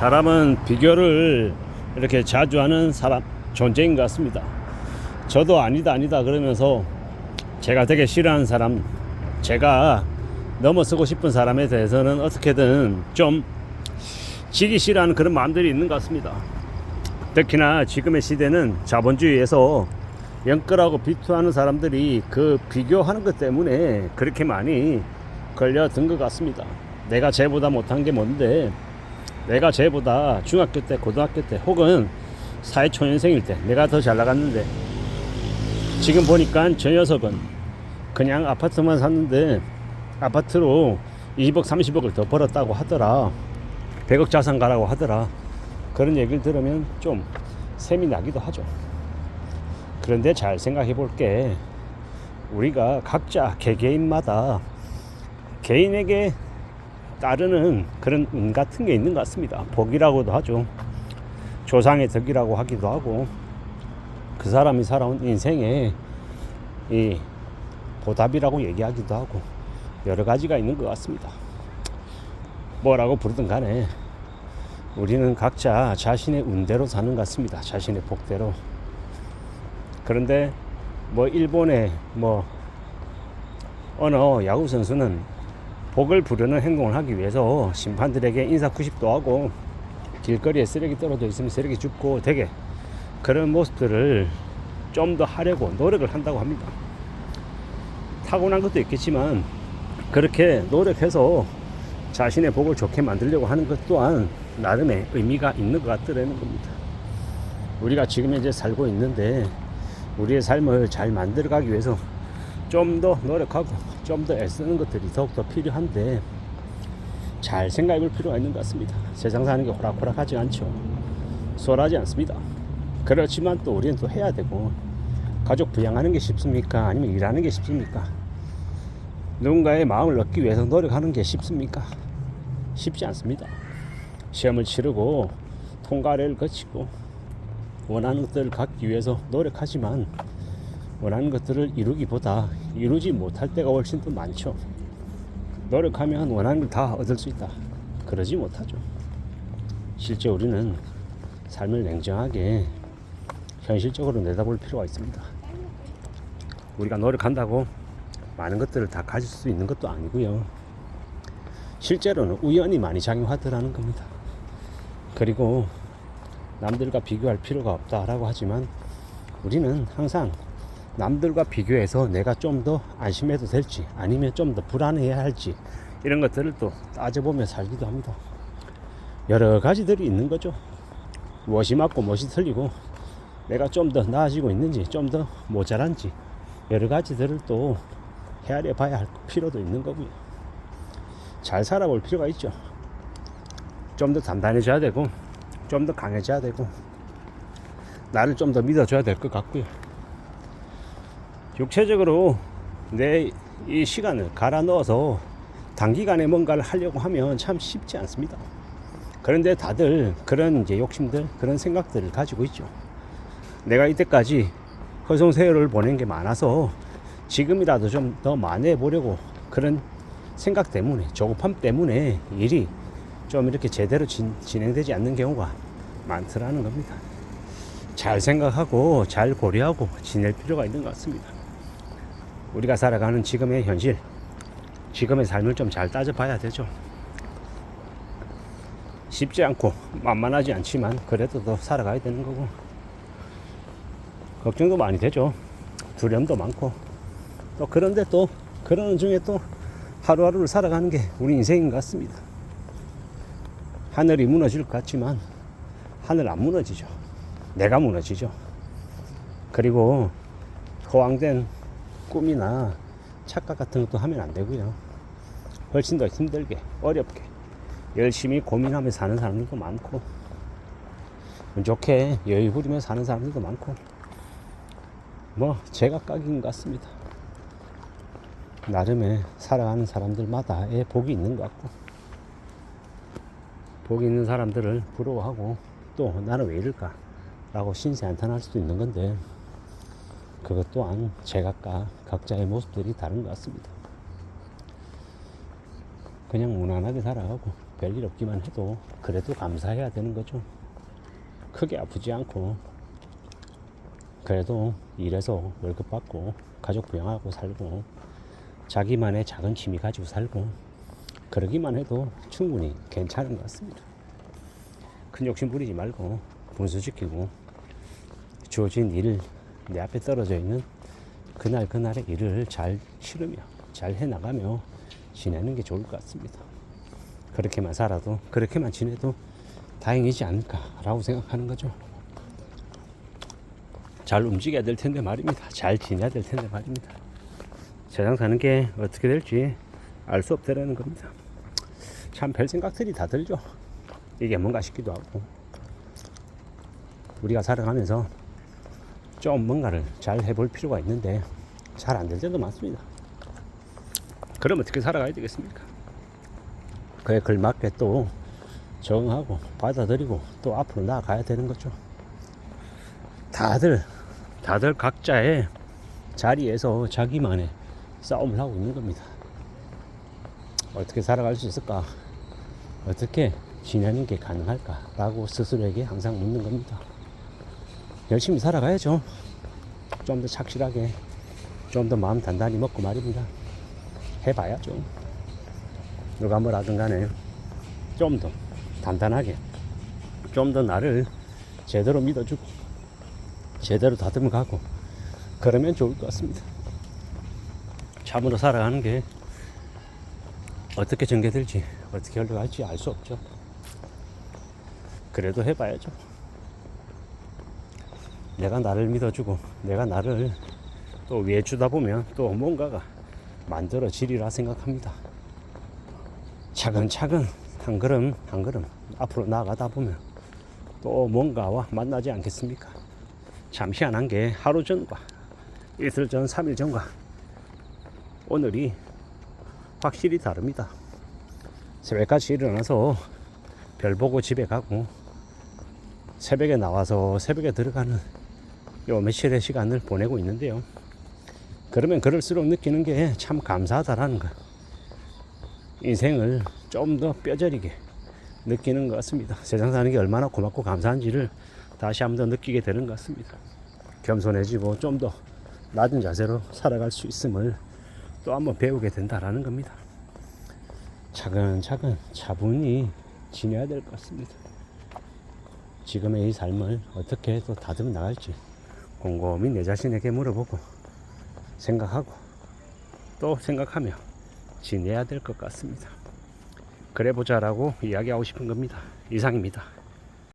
사람은 비교를 이렇게 자주 하는 사람 존재인 것 같습니다. 저도 아니다 아니다 그러면서 제가 되게 싫어하는 사람, 제가 넘어서고 싶은 사람에 대해서는 어떻게든 좀 지기 싫어하는 그런 마음들이 있는 것 같습니다. 특히나 지금의 시대는 자본주의에서 영끌하고 비투하는 사람들이 그 비교하는 것 때문에 그렇게 많이 걸려든 것 같습니다. 내가 쟤보다 못한 게 뭔데 내가 쟤보다 중학교 때 고등학교 때 혹은 사회초년생일 때 내가 더 잘 나갔는데 지금 보니까 저 녀석은 그냥 아파트만 샀는데 아파트로 20억 30억을 더 벌었다고 하더라. 100억 자산 가라고 하더라. 그런 얘기를 들으면 좀 셈이 나기도 하죠. 그런데 잘 생각해 볼게. 우리가 각자 개개인마다 개인에게 따르는 그런 운 같은 게 있는 것 같습니다. 복이라고도 하죠. 조상의 덕이라고 하기도 하고 그 사람이 살아온 인생의 이 보답이라고 얘기하기도 하고 여러 가지가 있는 것 같습니다. 뭐라고 부르든 간에 우리는 각자 자신의 운대로 사는 것 같습니다. 자신의 복대로. 그런데 뭐 일본의 뭐 어느 야구 선수는 복을 부르는 행동을 하기 위해서 심판들에게 인사구십도 하고 길거리에 쓰레기 떨어져 있으면 쓰레기 줍고 되게 그런 모습들을 좀 더 하려고 노력을 한다고 합니다. 타고난 것도 있겠지만 그렇게 노력해서 자신의 복을 좋게 만들려고 하는 것 또한 나름의 의미가 있는 것 같더라는 겁니다. 우리가 지금 현재 살고 있는데 우리의 삶을 잘 만들어가기 위해서 좀 더 노력하고 좀 더 애쓰는 것들이 더욱더 필요한데 잘 생각해 볼 필요가 있는 것 같습니다. 세상 사는 게 호락호락하지 않죠. 수월하지 않습니다. 그렇지만 또 우리는 또 해야 되고 가족 부양하는 게 쉽습니까? 아니면 일하는 게 쉽습니까? 누군가의 마음을 얻기 위해서 노력하는 게 쉽습니까? 쉽지 않습니다. 시험을 치르고 통과를 거치고 원하는 것들을 갖기 위해서 노력하지만 원하는 것들을 이루기보다 이루지 못할 때가 훨씬 더 많죠. 노력하면 원하는 걸 다 얻을 수 있다. 그러지 못하죠. 실제 우리는 삶을 냉정하게 현실적으로 내다볼 필요가 있습니다. 우리가 노력한다고 많은 것들을 다 가질 수 있는 것도 아니고요. 실제로는 우연히 많이 작용하더라는 겁니다. 그리고 남들과 비교할 필요가 없다라고 하지만 우리는 항상 남들과 비교해서 내가 좀 더 안심해도 될지 아니면 좀 더 불안해야 할지 이런 것들을 또 따져보며 살기도 합니다. 여러 가지들이 있는 거죠. 무엇이 맞고 무엇이 틀리고 내가 좀 더 나아지고 있는지 좀 더 모자란지 여러 가지들을 또 헤아려 봐야 할 필요도 있는 거고요. 잘 살아볼 필요가 있죠. 좀 더 단단해져야 되고 좀 더 강해져야 되고 나를 좀 더 믿어줘야 될 것 같고요. 육체적으로 내 이 시간을 갈아 넣어서 단기간에 뭔가를 하려고 하면 참 쉽지 않습니다. 그런데 다들 그런 이제 욕심들, 그런 생각들을 가지고 있죠. 내가 이때까지 허송세월을 보낸 게 많아서 지금이라도 좀 더 만회해 보려고 그런 생각 때문에, 조급함 때문에 일이 좀 이렇게 제대로 진, 진행되지 않는 경우가 많더라는 겁니다. 잘 생각하고 잘 고려하고 지낼 필요가 있는 것 같습니다. 우리가 살아가는 지금의 현실, 지금의 삶을 좀 잘 따져봐야 되죠. 쉽지 않고 만만하지 않지만 그래도 더 살아가야 되는 거고 걱정도 많이 되죠. 두려움도 많고 또 그런데 또 그러는 중에 또 하루하루를 살아가는 게 우리 인생인 것 같습니다. 하늘이 무너질 것 같지만 하늘 안 무너지죠. 내가 무너지죠. 그리고 허황된 꿈이나 착각 같은 것도 하면 안 되고요. 훨씬 더 힘들게, 어렵게, 열심히 고민하며 사는 사람들도 많고, 운 좋게 여유 부리며 사는 사람들도 많고, 뭐, 제각각인 것 같습니다. 나름의 살아가는 사람들마다의 복이 있는 것 같고, 복이 있는 사람들을 부러워하고, 또 나는 왜 이럴까? 라고 신세 한탄할 수도 있는 건데, 그것 또한 제각각 각자의 모습들이 다른 것 같습니다. 그냥 무난하게 살아가고 별일 없기만 해도 그래도 감사해야 되는 거죠. 크게 아프지 않고 그래도 일해서 월급 받고 가족 부양하고 살고 자기만의 작은 취미 가지고 살고 그러기만 해도 충분히 괜찮은 것 같습니다. 큰 욕심 부리지 말고 분수지키고 주어진 일, 내 앞에 떨어져 있는 그날 그날의 일을 잘 치르며 잘 해나가며 지내는 게 좋을 것 같습니다. 그렇게만 살아도 그렇게만 지내도 다행이지 않을까라고 생각하는 거죠. 잘 움직여야 될 텐데 말입니다. 잘 지내야 될 텐데 말입니다. 세상 사는 게 어떻게 될지 알 수 없다라는 겁니다. 참 별 생각들이 다 들죠. 이게 뭔가 싶기도 하고 우리가 살아가면서 좀 뭔가를 잘 해볼 필요가 있는데 잘 안 될 때도 많습니다. 그럼 어떻게 살아가야 되겠습니까? 그에 걸맞게 또 적응하고 받아들이고 또 앞으로 나아가야 되는 거죠. 다들 다들 각자의 자리에서 자기만의 싸움을 하고 있는 겁니다. 어떻게 살아갈 수 있을까? 어떻게 지내는 게 가능할까 라고 스스로에게 항상 묻는 겁니다. 열심히 살아가야죠. 좀 더 착실하게, 좀 더 마음 단단히 먹고 말입니다. 해봐야죠. 누가 뭐라든 간에 좀 더 단단하게, 좀 더 나를 제대로 믿어주고, 제대로 다듬어 가고, 그러면 좋을 것 같습니다. 참으로 살아가는 게 어떻게 전개될지, 어떻게 흘러갈지 알 수 없죠. 그래도 해봐야죠. 내가 나를 믿어주고 내가 나를 또 위해 주다 보면 또 뭔가가 만들어지리라 생각합니다. 차근차근 한 걸음 한 걸음 앞으로 나아가다 보면 또 뭔가와 만나지 않겠습니까? 참 희한한 게 하루 전과 이틀 전, 3일 전과 오늘이 확실히 다릅니다. 새벽까지 일어나서 별 보고 집에 가고 새벽에 나와서 새벽에 들어가는 요 며칠의 시간을 보내고 있는데요. 그러면 그럴수록 느끼는 게 참 감사하다라는 거. 인생을 좀 더 뼈저리게 느끼는 것 같습니다. 세상 사는 게 얼마나 고맙고 감사한지를 다시 한번 더 느끼게 되는 것 같습니다. 겸손해지고 좀 더 낮은 자세로 살아갈 수 있음을 또 한번 배우게 된다라는 겁니다. 차근차근 차분히 지내야 될 것 같습니다. 지금의 이 삶을 어떻게 또 다듬어 나갈지 곰곰이 내 자신에게 물어보고 생각하고 또 생각하며 지내야 될 것 같습니다. 그래 보자라고 이야기하고 싶은 겁니다. 이상입니다.